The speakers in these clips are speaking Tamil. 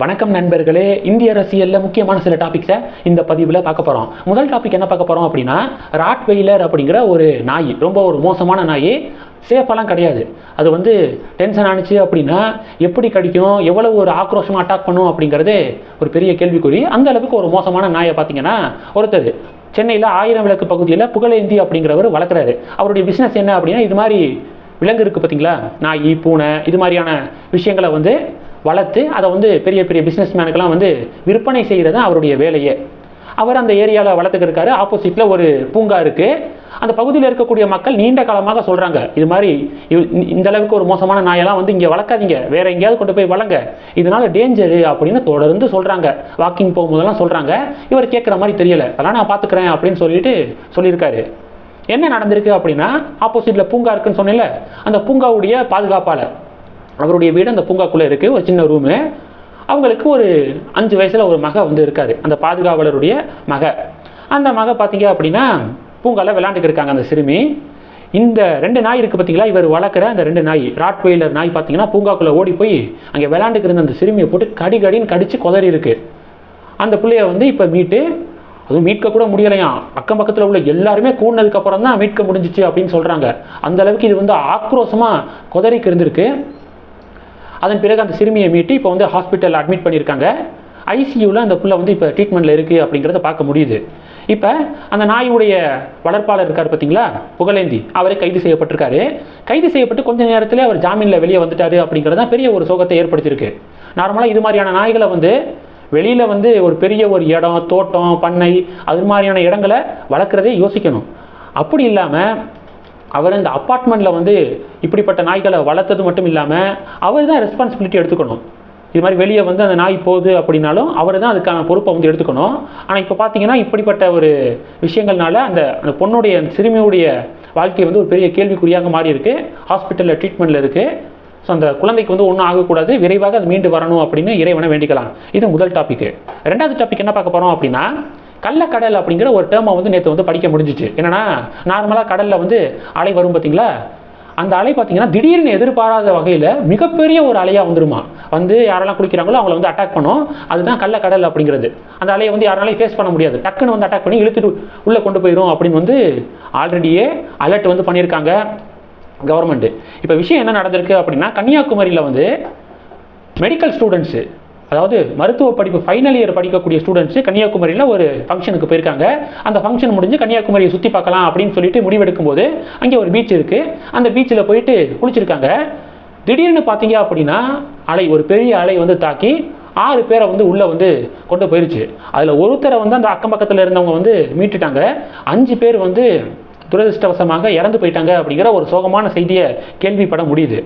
வணக்கம் நண்பர்களே இந்திய அரசியலில் முக்கியமான சில டாபிக்ஸை இந்த பதிவில் பார்க்க போகிறோம் முதல் டாபிக் என்ன பார்க்க போகிறோம் அப்படின்னா ராட்வெயிலர் அப்படிங்கிற ஒரு நாய் ரொம்ப ஒரு மோசமான நாய் சேஃபெல்லாம் கிடையாது. அது வந்து டென்ஷன் ஆனிச்சு அப்படின்னா எப்படி கடிக்கும் எவ்வளவு ஒரு ஆக்ரோஷமாக அட்டாக் பண்ணும் அப்படிங்கிறது ஒரு பெரிய கேள்விக்குறி. அந்த அளவுக்கு ஒரு மோசமான நாயை பார்த்தீங்கன்னா ஒருத்தர் சென்னையில் ஆயிரம் விளக்கு பகுதியில் புகழேந்தி அப்படிங்கிறவர் வளர்க்குறாரு. அவருடைய பிஸ்னஸ் என்ன அப்படின்னா இது மாதிரி விலங்கு இருக்குது பார்த்தீங்களா? நாய் பூனை இது மாதிரியான விஷயங்களை வந்து வளர்த்து அதை வந்து பெரிய பெரிய பிஸ்னஸ் மேனுக்கெல்லாம் வந்து விற்பனை செய்கிறது தான் அவருடைய வேலையே. அவர் அந்த ஏரியாவில் வளர்த்துக்கிருக்காரு ஆப்போசிட்டில் ஒரு பூங்கா இருக்குது அந்த பகுதியில் இருக்கக்கூடிய மக்கள் நீண்ட காலமாக சொல்கிறாங்க இது மாதிரி இந்த- அளவுக்கு ஒரு மோசமான நாயெல்லாம் வந்து இங்கே வளர்க்காதீங்க. வேற எங்கேயாவது கொண்டு போய் வளங்க. இதனால டேஞ்சரு அப்படின்னு தொடர்ந்து சொல்கிறாங்க வாக்கிங் போகும்போதெல்லாம் சொல்கிறாங்க இவர் கேட்குற மாதிரி தெரியலை. அதெல்லாம் நான் பார்த்துக்கிறேன் அப்படின்னு சொல்லிட்டு சொல்லியிருக்காரு. என்ன நடந்திருக்கு அப்படின்னா ஆப்போசிட்டில் பூங்கா இருக்குன்னு சொன்னேன்ல அந்த பூங்காவுடைய பாதுகாப்பாளர். அவருடைய வீடு அந்த பூங்காக்குள்ளே இருக்குது ஒரு சின்ன ரூமு அவங்களுக்கு ஒரு அஞ்சு வயசில் ஒரு மக வந்து இருக்காரு அந்த பாதுகாவலருடைய மக. அந்த மக பார்த்தீங்க அப்படின்னா பூங்கால விளையாண்டுக்கு இருக்காங்க அந்த சிறுமி. இந்த ரெண்டு நாய் இருக்குது பார்த்தீங்களா இவர் வளர்க்குற அந்த ரெண்டு நாய் ராட்வெயிலர் நாய் பார்த்தீங்கன்னா பூங்காக்குள்ளே ஓடி போய் அங்கே விளாண்டுக்கிருந்த அந்த சிறுமியை போட்டு கடி கடின்னு கடித்து குதறி இருக்கு. அந்த பிள்ளைய வந்து இப்போ மீட்டு அதுவும் மீட்க கூட முடியலையாம் அக்கம் பக்கத்தில் உள்ள எல்லாருமே கூடினதுக்கு தான் மீட்க முடிஞ்சிச்சு அப்படின்னு சொல்கிறாங்க அந்த அளவுக்கு இது வந்து ஆக்ரோஷமாக குதறிக்கு இருந்திருக்கு. அதன் பிறகு அந்த சிறுமியை மீட்டு இப்போ வந்து ஹாஸ்பிட்டலில் அட்மிட் பண்ணியிருக்காங்க. ஐசியூவில் அந்த புள்ள வந்து இப்போ ட்ரீட்மெண்ட்டில் இருக்குது அப்படிங்கிறத பார்க்க முடியுது. இப்போ அந்த நாயுடைய வளர்ப்பாளர் இருக்கார் பார்த்தீங்களா புகழேந்தி. அவரே கைது செய்யப்பட்டிருக்காரு. கைது செய்யப்பட்டு கொஞ்ச நேரத்தில் அவர் ஜாமீனில் வெளியே வந்துட்டாரு அப்படிங்கிறது தான் பெரிய ஒரு சோகத்தை ஏற்படுத்தியிருக்கு. நார்மலாக இது மாதிரியான நாய்களை வந்து வெளியில் வந்து ஒரு பெரிய ஒரு இடம் தோட்டம் பண்ணை அது மாதிரியான இடங்களை வளர்க்குறதே யோசிக்கணும். அப்படி இல்லாமல் அவர் அந்த அப்பார்ட்மெண்ட்டில் வந்து இப்படிப்பட்ட நாய்களை வளர்த்தது மட்டும் இல்லாமல் அவர் தான் ரெஸ்பான்சிபிலிட்டி எடுத்துக்கணும். இது மாதிரி வெளியே வந்து அந்த நாய் போகுது அப்படின்னாலும் அவர் தான் அதுக்கான பொறுப்பை வந்து எடுத்துக்கணும். ஆனால் இப்போ பார்த்தீங்கன்னா இப்படிப்பட்ட ஒரு விஷயங்கள்னால அந்த அந்த பொண்ணுடைய அந்த சிறுமியுடைய வாழ்க்கை வந்து ஒரு பெரிய கேள்விக்குறியாக மாறி இருக்கு. ஹாஸ்பிட்டலில் ட்ரீட்மெண்ட்டில் இருக்குது ஸோ அந்த குழந்தைக்கு வந்து ஒன்றும் ஆகக்கூடாது. விரைவாக அது மீண்டு வரணும் அப்படின்னு இறைவனை வேண்டிக்கலாம். இது முதல் டாப்பிக்கு ரெண்டாவது டாபிக் என்ன பார்க்க போகிறோம் அப்படின்னா கள்ளக்கடல் அப்படிங்கிற ஒரு டேர்மை வந்து நேற்று வந்து படிக்க முடிஞ்சிச்சு. என்னென்னா நார்மலாக கடலில் வந்து அலை வரும் பார்த்தீங்களா அந்த அலை பார்த்தீங்கன்னா திடீர்னு எதிர்பாராத வகையில் மிகப்பெரிய ஒரு அலையாக வந்துருமா? வந்து யாரெல்லாம் குளிக்கிறாங்களோ அவங்கள வந்து அட்டாக் பண்ணும். அதுதான் கள்ளக்கடல் அப்படிங்கிறது. அந்த அலையை வந்து யாராலையும் ஃபேஸ் பண்ண முடியாது. டக்குன்னு வந்து அட்டாக் பண்ணி இழுத்துட்டு உள்ளே கொண்டு போயிடும் அப்படின்னு வந்து ஆல்ரெடியே அலர்ட் வந்து பண்ணியிருக்காங்க கவர்மெண்ட்டு இப்போ விஷயம் என்ன நடந்திருக்கு அப்படின்னா கன்னியாகுமரியில் வந்து மெடிக்கல் ஸ்டூடெண்ட்ஸு அதாவது மருத்துவ படிப்பு ஃபைனல் இயர் படிக்கக்கூடிய ஸ்டூடெண்ட்ஸு கன்னியாகுமரியில் ஒரு ஃபங்க்ஷனுக்கு போயிருக்காங்க. அந்த ஃபங்க்ஷன் முடிஞ்சு கன்னியாகுமரியை சுற்றி பார்க்கலாம் அப்படின்னு சொல்லிட்டு முடிவெடுக்கும் போது அங்கே ஒரு பீச் இருக்குது அந்த பீச்சில் போயிட்டு குளிச்சிருக்காங்க. திடீர்னு பார்த்தீங்க அப்படின்னா அலை ஒரு பெரிய அலை வந்து தாக்கி ஆறு பேரை வந்து உள்ளே வந்து கொண்டு போயிருச்சு. அதில் ஒருத்தரை வந்து அந்த அக்கம் பக்கத்தில் இருந்தவங்க வந்து மீட்டுட்டாங்க. அஞ்சு பேர் வந்து துரதிருஷ்டவசமாக இறந்து போயிட்டாங்க அப்படிங்கிற ஒரு சோகமான செய்தியை கேள்விப்பட முடியுது.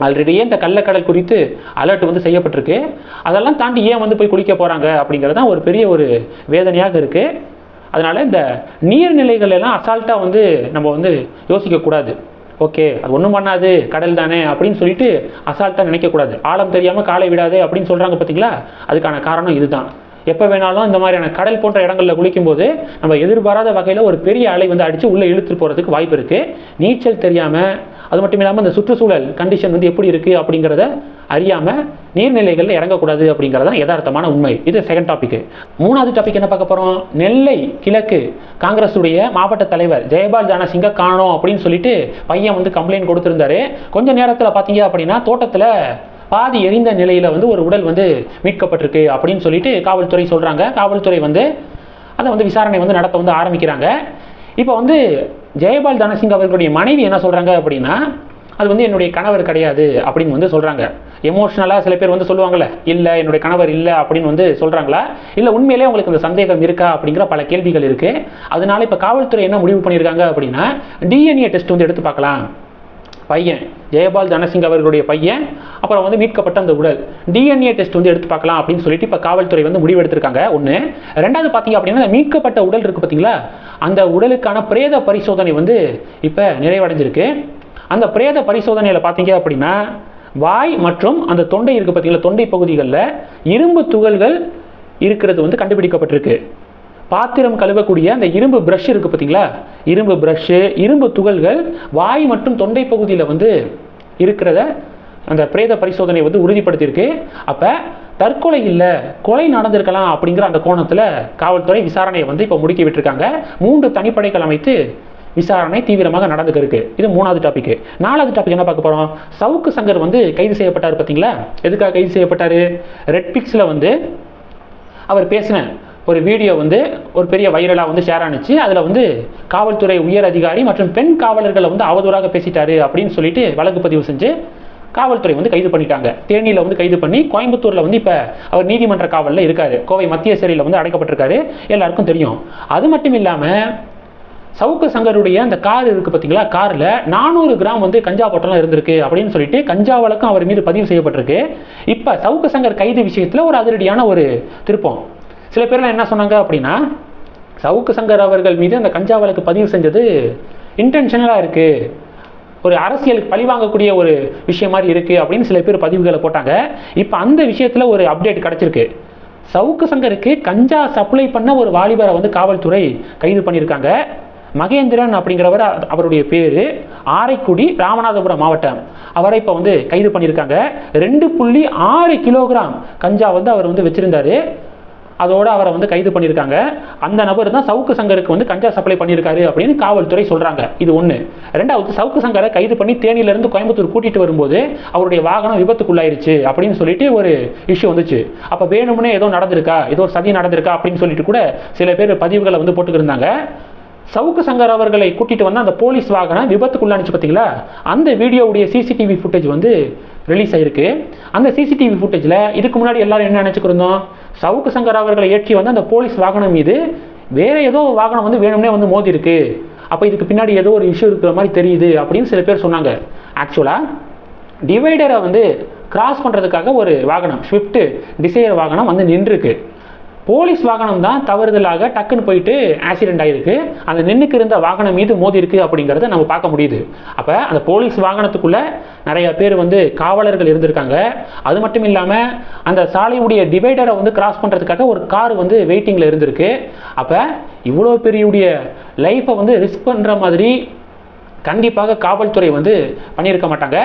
ஆல்ரெடியே இந்த கள்ளக்கடல் குறித்து அலர்ட் வந்து செய்யப்பட்டிருக்கு? அதெல்லாம் தாண்டி ஏன் வந்து போய் குளிக்க போகிறாங்க அப்படிங்கிறது தான் ஒரு பெரிய ஒரு வேதனையாக இருக்குது அதனால் இந்த நீர்நிலைகள் எல்லாம் அசால்ட்டாக வந்து நம்ம வந்து யோசிக்கக்கூடாது ஓகே அது ஒன்றும் பண்ணாது கடல் தானே அப்படின்னு சொல்லிட்டு அசால்ட்டாக நினைக்கக்கூடாது ஆழம் தெரியாமல் காலை விடாது அப்படின்னு சொல்கிறாங்க பார்த்தீங்களா அதுக்கான காரணம் இதுதான். எப்போ வேணாலும் இந்த மாதிரியான கடல் போன்ற இடங்களில் குளிக்கும்போது நம்ம எதிர்பாராத வகையில் ஒரு பெரிய அலை வந்து அடித்து உள்ளே இழுத்துட்டு போகிறதுக்கு வாய்ப்பு இருக்குது நீச்சல் தெரியாமல் அது மட்டும் இல்லாமல் இந்த சுற்றுச்சூழல் கண்டிஷன் வந்து எப்படி இருக்குது அப்படிங்கிறத அறியாமல் நீர்நிலைகளில் இறங்கக்கூடாது அப்படிங்கிறது தான் யதார்த்தமான உண்மை. இது செகண்ட் டாபிக் மூணாவது டாபிக் என்ன பார்க்க போகிறோம் நெல்லை கிழக்கு காங்கிரஸுடைய மாவட்ட தலைவர் ஜெயபால் ஜானசிங்க காணோம் அப்படின்னு சொல்லிட்டு பையன் வந்து கம்ப்ளைண்ட் கொடுத்துருந்தாரு. கொஞ்ச நேரத்தில் பார்த்தீங்க அப்படின்னா தோட்டத்தில் பாதி எரிந்த நிலையில் வந்து ஒரு உடல் வந்து மீட்கப்பட்டிருக்கு அப்படின்னு சொல்லிட்டு காவல்துறை சொல்கிறாங்க காவல்துறை வந்து அதை வந்து விசாரணை வந்து நடத்த வந்து ஆரம்பிக்கிறாங்க. இப்போ வந்து ஜெயபால் தனசிங் அவர்களுடைய மனைவி என்ன சொல்கிறாங்க அப்படின்னா அது வந்து என்னுடைய கணவர் கிடையாது அப்படின்னு வந்து சொல்கிறாங்க எமோஷ்னலாக சில பேர் வந்து சொல்லுவாங்கள்ல இல்லை என்னுடைய கணவர் இல்லை அப்படின்னு வந்து சொல்கிறாங்களா இல்லை உண்மையிலே உங்களுக்கு இந்த சந்தேகம் இருக்கா அப்படிங்கிற பல கேள்விகள் இருக்குது அதனால இப்போ காவல்துறை என்ன முடிவு பண்ணியிருக்காங்க அப்படின்னா டிஎன்ஏ டெஸ்ட் வந்து எடுத்து பார்க்கலாம். பையன் ஜெயபால் தனசிங் அவர்களுடைய பையன் அப்புறம் வந்து மீட்கப்பட்ட அந்த உடல். டிஎன்ஏ டெஸ்ட் வந்து எடுத்து பார்க்கலாம் அப்படின்னு சொல்லிட்டு இப்போ காவல்துறை வந்து முடிவெடுத்திருக்காங்க. ஒன்று ரெண்டாவது பார்த்தீங்க அப்படின்னா அந்த மீட்கப்பட்ட உடல் இருக்குது பார்த்தீங்களா? அந்த உடலுக்கான பிரேத பரிசோதனை வந்து இப்போ நிறைவடைஞ்சிருக்கு. அந்த பிரேத பரிசோதனையில் பார்த்தீங்க அப்படின்னா வாய் மற்றும் அந்த தொண்டை இருக்குது பார்த்தீங்களா? தொண்டை பகுதிகளில் இரும்பு துகள்கள் இருக்கிறது வந்து கண்டுபிடிக்கப்பட்டிருக்கு. பாத்திரம் கழுவக்கூடிய அந்த இரும்பு ப்ரஷ் இருக்குது பார்த்தீங்களா? இரும்பு ப்ரஷ்ஷு இரும்பு துகள்கள் வாய் மற்றும் தொண்டை பகுதியில் வந்து இருக்கிறத அந்த பிரேத பரிசோதனை வந்து உறுதிப்படுத்தியிருக்கு. அப்போ தற்கொலை இல்லை கொலை நடந்திருக்கலாம் அப்படிங்கிற அந்த கோணத்தில் காவல்துறை விசாரணையை வந்து இப்போ முடுக்கி விட்டுருக்காங்க. மூன்று தனிப்படைகள் அமைத்து விசாரணை தீவிரமாக நடந்துக்க இருக்கு இது மூணாவது டாபிக் நாலாவது டாபிக் என்ன பார்க்க போகிறோம் சவுக்கு சங்கர் வந்து கைது செய்யப்பட்டார் பார்த்தீங்களா? எதுக்காக கைது செய்யப்பட்டார்? ரெட் பிக்ஸில் வந்து அவர் பேசின ஒரு வீடியோ வந்து ஒரு பெரிய வைரலாக வந்து ஷேர் ஆனிச்சு. அதில் வந்து காவல்துறை உயர் அதிகாரி மற்றும் பெண் காவலர்களை வந்து அவதூறாக பேசிட்டாரு அப்படின்னு சொல்லிட்டு வழக்கு பதிவு செஞ்சு காவல்துறை வந்து கைது பண்ணிட்டாங்க. தேனியில் வந்து கைது பண்ணி கோயம்புத்தூரில் வந்து இப்போ அவர் நீதிமன்ற காவலில் இருக்கார். கோவை மத்திய சிறையில் வந்து அடைக்கப்பட்டிருக்காரு. எல்லாருக்கும் தெரியும். அது மட்டும் இல்லாமல் சவுக்கு சங்கருடைய அந்த கார் இருக்குது பார்த்தீங்களா காரில் நானூறு கிராம் வந்து கஞ்சா பொட்டலாம் இருந்திருக்கு அப்படின்னு சொல்லிட்டு கஞ்சா வழக்கம் அவர் மீது பதிவு செய்யப்பட்டிருக்கு. இப்போ சவுக்கு சங்கர் கைது விஷயத்தில் ஒரு அதிரடியான ஒரு திருப்பம். சில பேர்லாம் என்ன சொன்னாங்க அப்படின்னா சவுக்கு சங்கர் அவர்கள் மீது அந்த கஞ்சா வழக்கு பதிவு செஞ்சது இன்டென்ஷனலாக இருக்குது ஒரு அரசியலுக்கு பழிவாங்கக்கூடிய ஒரு விஷயம் மாதிரி இருக்குது அப்படின்னு சில பேர் பதிவுகளை போட்டாங்க. இப்போ அந்த விஷயத்தில் ஒரு அப்டேட் கிடச்சிருக்கு. சவுக்கு சங்கருக்கு கஞ்சா சப்ளை பண்ண ஒரு வாலிபரை வந்து காவல்துறை கைது பண்ணியிருக்காங்க. மகேந்திரன் அப்படிங்கிறவர் அவருடைய பேர் ஆரைக்குடி ராமநாதபுரம் மாவட்டம். அவரை இப்போ வந்து கைது பண்ணியிருக்காங்க. ரெண்டு புள்ளி ஆறு கிலோகிராம் கஞ்சா வந்து அவர் வந்து வச்சுருந்தாரு. அதோடு அவரை வந்து கைது பண்ணியிருக்காங்க. அந்த நபர் தான் சவுக்கு சங்கருக்கு வந்து கஞ்சா சப்ளை பண்ணியிருக்காரு அப்படின்னு காவல்துறை சொல்கிறாங்க இது ஒன்று ரெண்டாவது சவுக்கு சங்கரை கைது பண்ணி தேனியிலேருந்து கோயம்புத்தூர் கூட்டிட்டு வரும்போது அவருடைய வாகனம் விபத்துக்குள்ளாயிருச்சு அப்படின்னு சொல்லிட்டு ஒரு இஷ்யூ வந்துச்சு. அப்போ வேணும்னே ஏதோ நடந்திருக்கா? ஏதோ ஒரு சதி நடந்திருக்கா? அப்படின்னு சொல்லிட்டு கூட சில பேர் பதிவுகளை வந்து போட்டுக்கிருந்தாங்க. சவுக்கு சங்கர் அவர்களை கூட்டிகிட்டு வந்த அந்த போலீஸ் வாகனம் விபத்துக்குள்ளானுச்சு பார்த்தீங்களா அந்த வீடியோவுடைய சிசிடிவி ஃபுட்டேஜ் வந்து ரிலீஸ் ஆயிருக்கு. அந்த சிசிடிவி ஃபுட்டேஜில் இதுக்கு முன்னாடி எல்லாரும் என்ன நினச்சிக்கிருந்தோம் சவுக்கு சங்கர் அவர்களை ஏற்றி வந்து அந்த போலீஸ் வாகனம் மீது வேறு ஏதோ வாகனம் வந்து வேணும்னே வந்து மோதி இருக்கு அப்போ இதுக்கு பின்னாடி ஏதோ ஒரு இஷ்யூ இருக்கிற மாதிரி தெரியுது அப்படின்னு சில பேர் சொன்னாங்க. ஆக்சுவலாக டிவைடரை வந்து கிராஸ் பண்ணுறதுக்காக ஒரு வாகனம் ஸ்விஃப்ட்டு டிசையர் வாகனம் வந்து நின்றுருக்கு. போலீஸ் வாகனம் தான் தவறுதலாக டக்குன்னு போயிட்டு ஆக்சிடென்ட் ஆகிருக்கு அந்த நின்னுக்கு இருந்த வாகனம் மீது மோதி இருக்கு அப்படிங்கிறத நம்ம பார்க்க முடியுது. அப்போ அந்த போலீஸ் வாகனத்துக்குள்ளே நிறைய பேர் வந்து காவலர்கள் இருந்திருக்காங்க. அது மட்டும் இல்லாமல் அந்த சாலையுடைய டிவைடரை வந்து கிராஸ் பண்ணுறதுக்காக ஒரு கார் வந்து வெயிட்டிங்கில் இருந்திருக்கு. அப்போ இவ்வளோ பெரியவுடைய லைஃப்பை வந்து ரிஸ்க் பண்ணுற மாதிரி கண்டிப்பாக காவல்துறை வந்து பண்ணியிருக்க மாட்டாங்க.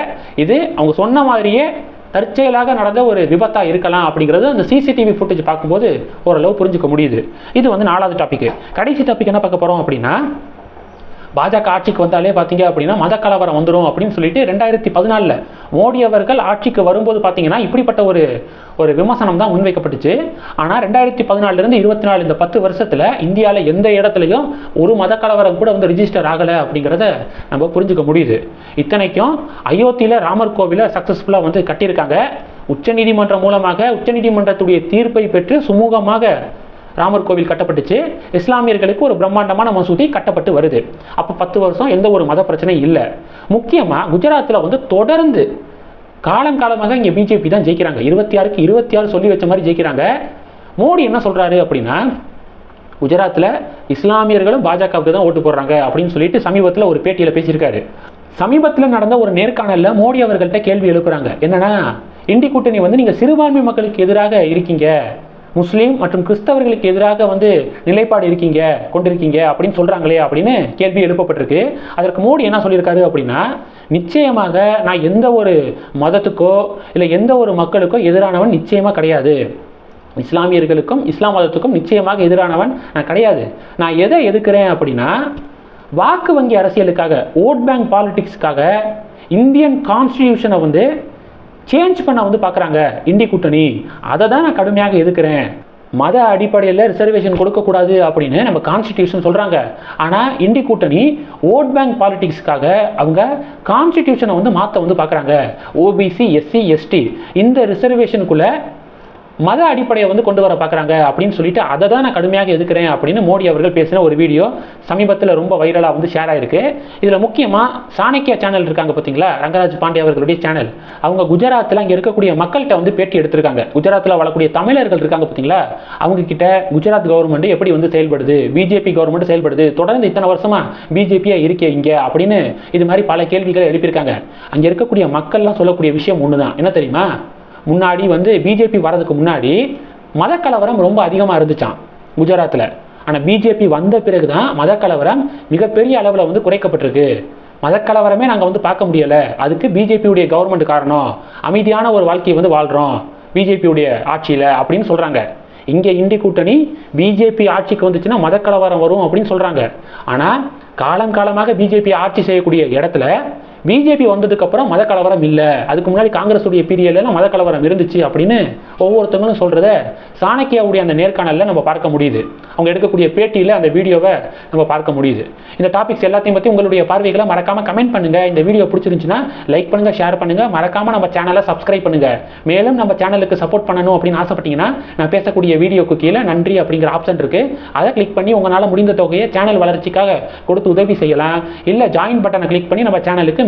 இது அவங்க சொன்ன மாதிரியே தற்செயலாக நடந்த ஒரு விபத்தாக இருக்கலாம் அப்படிங்கிறது அந்த சிசிடிவி ஃபுட்டேஜ் பார்க்கும்போது ஓரளவு புரிஞ்சுக்க முடியுது. இது வந்து நாலாவது டாபிக் கடைசி டாபிக் என்ன பார்க்க போகிறோம் அப்படின்னா பாஜக ஆட்சிக்கு வந்தாலே பார்த்தீங்க அப்படின்னா மத கலவரம் வந்துடும் அப்படின்னு சொல்லிட்டு ரெண்டாயிரத்தி பதினாலில் மோடி அவர்கள் ஆட்சிக்கு வரும்போது பார்த்தீங்கன்னா இப்படிப்பட்ட ஒரு ஒரு விமர்சனம் தான் முன்வைக்கப்பட்டுச்சு. ஆனால் ரெண்டாயிரத்தி பதினாலிருந்து இருபத்தி நாலு இந்த பத்து வருஷத்தில் இந்தியாவில் எந்த இடத்துலையும் ஒரு மத கலவரம் கூட வந்து ரிஜிஸ்டர் ஆகலை அப்படிங்கிறத நம்ம புரிஞ்சுக்க முடியுது. இத்தனைக்கும் அயோத்தியில் ராமர் கோவிலை சக்ஸஸ்ஃபுல்லாக வந்து கட்டியிருக்காங்க. உச்சநீதிமன்றம் மூலமாக உச்சநீதிமன்றத்துடைய தீர்ப்பை பெற்று சுமூகமாக ராமர் கோவில் கட்டப்பட்டுச்சு. இஸ்லாமியர்களுக்கு ஒரு பிரம்மாண்டமான மசூதி கட்டப்பட்டு வருது. அப்போ பத்து வருஷம் எந்த ஒரு மத பிரச்சனையும் இல்லை. முக்கியமாக குஜராத்தில் வந்து தொடர்ந்து காலம் காலமாக இங்கே பிஜேபி தான் ஜெயிக்கிறாங்க. இருபத்தி ஆறுக்கு இருபத்தி ஆறு சொல்லி வச்ச மாதிரி ஜெயிக்கிறாங்க. மோடி என்ன சொல்கிறாரு அப்படின்னா குஜராத்தில் இஸ்லாமியர்களும் பாஜகவுக்கு தான் ஓட்டு போடுறாங்க அப்படின்னு சொல்லிட்டு சமீபத்தில் ஒரு பேட்டியில் பேசியிருக்காரு. சமீபத்தில் நடந்த ஒரு நேர்காணலில் மோடி அவர்கள்ட்ட கேள்வி எழுப்புறாங்க. என்னன்னா இண்டி கூட்டணி வந்து நீங்கள் சிறுபான்மை மக்களுக்கு எதிராக இருக்கீங்க. முஸ்லீம் மற்றும் கிறிஸ்தவர்களுக்கு எதிராக வந்து நிலைப்பாடு இருக்கீங்க கொண்டிருக்கீங்க அப்படின்னு சொல்கிறாங்களே அப்படின்னு கேள்வி எழுப்பப்பட்டிருக்கு. அதற்கு மோடி என்ன சொல்லியிருக்காரு அப்படின்னா நிச்சயமாக நான் எந்த ஒரு மதத்துக்கோ இல்லை எந்த ஒரு மக்களுக்கோ எதிரானவன் நிச்சயமாக கிடையாது. இஸ்லாமியர்களுக்கும் இஸ்லாம் மதத்துக்கும் நிச்சயமாக எதிரானவன் நான் கிடையாது. நான் எதை எதிர்க்கிறேன் அப்படின்னா வாக்கு வங்கி அரசியலுக்காக ஓட் பேங்க் பாலிட்டிக்ஸ்க்காக இந்தியன் கான்ஸ்டியூஷனை வந்து சேஞ்ச் பண்ண வந்து பார்க்குறாங்க இந்தி கூட்டணி. அதை தான் நான் கடுமையாக எதுக்குறேன் மத அடிப்படையில் ரிசர்வேஷன் கொடுக்கக்கூடாது அப்படின்னு நம்ம கான்ஸ்டிடியூஷன் சொல்கிறாங்க ஆனால் இந்தி கூட்டணி ஓட் பேங்க் பாலிட்டிக்ஸ்க்காக அவங்க கான்ஸ்டிடியூஷனை வந்து மாற்ற வந்து பார்க்குறாங்க. ஓபிசி எஸ்சி எஸ்டி இந்த ரிசர்வேஷனுக்குள்ளே மத அடிப்படையை வந்து கொண்டு வர பார்க்குறாங்க அப்படின்னு சொல்லிட்டு அதை தான் நான் கடுமையாக எதுக்குறேன் அப்படின்னு மோடி அவர்கள் பேசின ஒரு வீடியோ சமீபத்தில் ரொம்ப வைரலாக வந்து ஷேர் ஆயிருக்கு. இதில் முக்கியமாக சாணக்கியா சேனல் இருக்காங்க பார்த்தீங்களா ரங்கராஜ் பாண்டே அவர்களுடைய சேனல் அவங்க குஜராத்தில் அங்கே இருக்கக்கூடிய மக்கள்கிட்ட வந்து பேட்டி எடுத்திருக்காங்க. குஜராத்தில் வாழக்கூடிய தமிழர்கள் இருக்காங்க பார்த்தீங்களா அவங்க கிட்ட குஜராத் கவர்மெண்ட் எப்படி வந்து செயல்படுது? பிஜேபி கவர்மெண்ட் செயல்படுது? தொடர்ந்து இத்தனை வருஷமா பிஜேபியாக இருக்கே இங்கே அப்படின்னு இது மாதிரி பல கேள்விகளை எழுப்பியிருக்காங்க. அங்கே இருக்கக்கூடிய மக்கள்லாம் சொல்லக்கூடிய விஷயம் ஒன்று தான் என்ன தெரியுமா? முன்னாடி வந்து பிஜேபி வரதுக்கு முன்னாடி மதக்கலவரம் ரொம்ப அதிகமாக இருந்துச்சான் குஜராத்தில் ஆனால் பிஜேபி வந்த பிறகு தான் மதக்கலவரம் மிகப்பெரிய அளவில் வந்து குறைக்கப்பட்டிருக்கு. மதக்கலவரமே நாங்கள் வந்து பார்க்க முடியலை. அதுக்கு பிஜேபியுடைய கவர்மெண்ட் காரணம் அமைதியான ஒரு வாழ்க்கையை வந்து வாழ்கிறோம் பிஜேபியுடைய ஆட்சியில் அப்படின்னு சொல்கிறாங்க இங்கே இந்தி கூட்டணி பிஜேபி ஆட்சிக்கு வந்துச்சுன்னா மதக்கலவரம் வரும் அப்படின்னு சொல்கிறாங்க ஆனால் காலம் காலமாக பிஜேபி ஆட்சி செய்யக்கூடிய இடத்துல பிஜேபி வந்ததுக்கப்புறம் மதக்கலவரம் இல்லை. அதுக்கு முன்னாடி காங்கிரஸுடைய பீரியட்லாம் மதக்கலவரம் இருந்துச்சு அப்படின்னு ஒவ்வொருத்தவங்களும் சொல்கிறத சாணக்கியாவுடைய அந்த நேர்காணலில் நம்ம பார்க்க முடியுது. அவங்க எடுக்கக்கூடிய பேட்டியில் அந்த வீடியோவை நம்ம பார்க்க முடியுது. இந்த டாபிக்ஸ் எல்லாத்தையும் பற்றி உங்களுடைய பார்வைகளை மறக்காமல் கமெண்ட் பண்ணுங்கள் இந்த வீடியோ பிடிச்சிருந்துச்சுன்னா லைக் பண்ணுங்கள் ஷேர் பண்ணுங்கள் மறக்காமல் நம்ம சேனலை சப்ஸ்கிரைப் பண்ணுங்கள் மேலும் நம்ம சேனலுக்கு சப்போர்ட் பண்ணணும் அப்படின்னு ஆசைப்பட்டீங்கன்னா நான் பேசக்கூடிய வீடியோக்கு கீழே நன்றி அப்படிங்கிற ஆப்ஷன் இருக்குது அதை கிளிக் பண்ணி உங்களால் முடிந்த தொகையை சேனல் வளர்ச்சிக்காக கொடுத்து உதவி செய்யலாம். இல்லை ஜாயின் பட்டனை கிளிக் பண்ணி நம்ம சேனலுக்கு